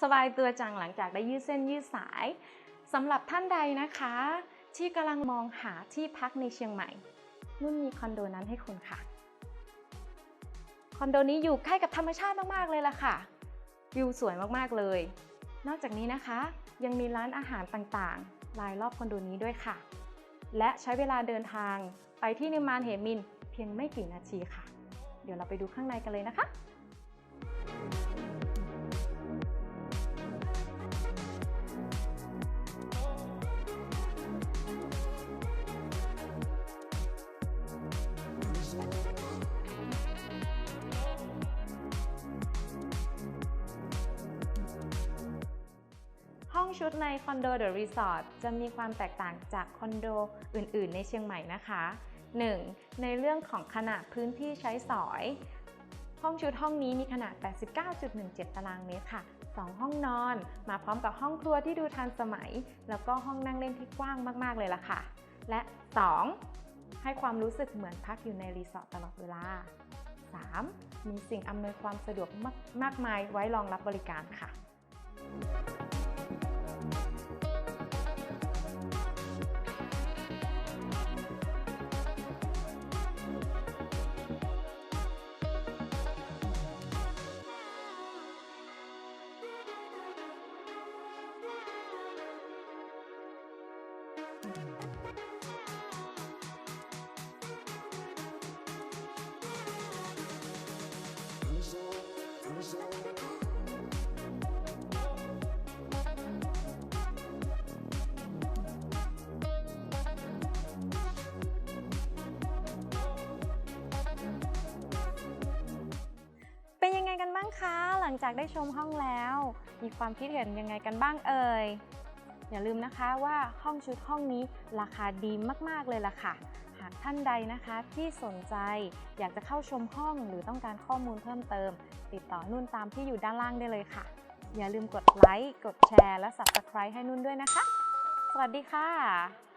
สบายตัวจังหลังจากได้ยืดเส้นยืดสายสำหรับท่านใดนะคะ ที่กำลังมองหาที่พักในเชียงใหม่นุ่นมีคอนโดนั้นให้คุณค่ะ คอนโดนี้อยู่ใกล้กับธรรมชาติมากๆเลยล่ะค่ะ วิวสวยมากๆเลย นอกจากนี้นะคะ ยังมีร้านอาหารต่างๆรายรอบคอนโดนี้ด้วยค่ะ และใช้เวลาเดินทางไปที่นิมมานเหมินเพียงไม่กี่นาทีค่ะ เดี๋ยวเราไปดูข้างในกันเลยนะคะ องชุดในคอนโดเดอะรีสอร์ทจะมีความแตกต่างจากคอนโดอื่น ๆ ในเชียงใหม่นะคะ 1. ในเรื่องของขนาดพื้นที่ใช้สอย ห้องชุดห้องนี้มีขนาด 89.17 ตารางเมตรค่ะ 2 ห้องนอน มาพร้อมกับห้องครัวที่ดูทันสมัย แล้วก็ห้องนั่งเล่นที่กว้างมาก ๆ เลยล่ะค่ะ และ 2. ให้ความรู้สึกเหมือนพักอยู่ในรีสอร์ทตลอดเวลา 3. มีสิ่งอำนวยความสะดวกมากมากมายไว้รองรับบริการค่ะ เป็นยังไงกันบ้างคะ หลังจากได้ชมห้องแล้ว มีความคิดเห็นยังไงกันบ้างเอ่ย อย่าลืมนะคะว่าห้องชุดห้องนี้ราคาดีมากๆเลยล่ะค่ะ หากท่านใดนะคะที่สนใจอยากจะเข้าชมห้องหรือต้องการข้อมูลเพิ่มเติม ติดต่อนุ่นตามที่อยู่ด้านล่างได้เลยค่ะ อย่าลืมกดไลค์ กดแชร์ และ Subscribe ให้นุ่นด้วยนะคะ สวัสดีค่ะ